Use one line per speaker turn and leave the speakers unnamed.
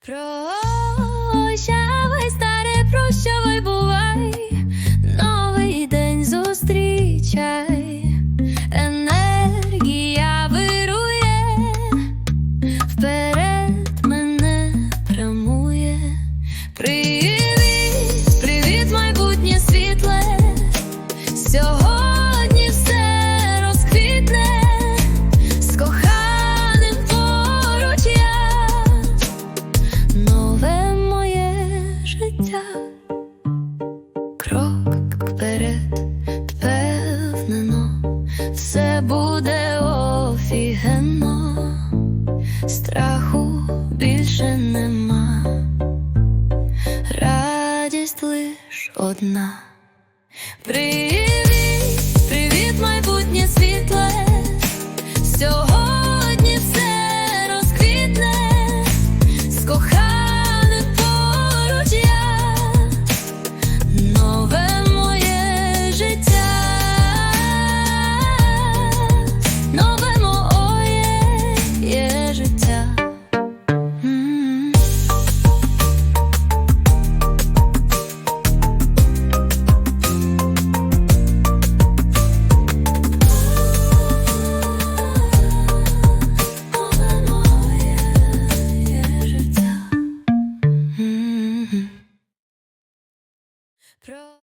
부 страху більше нема, радість лиш одна. Привіт, про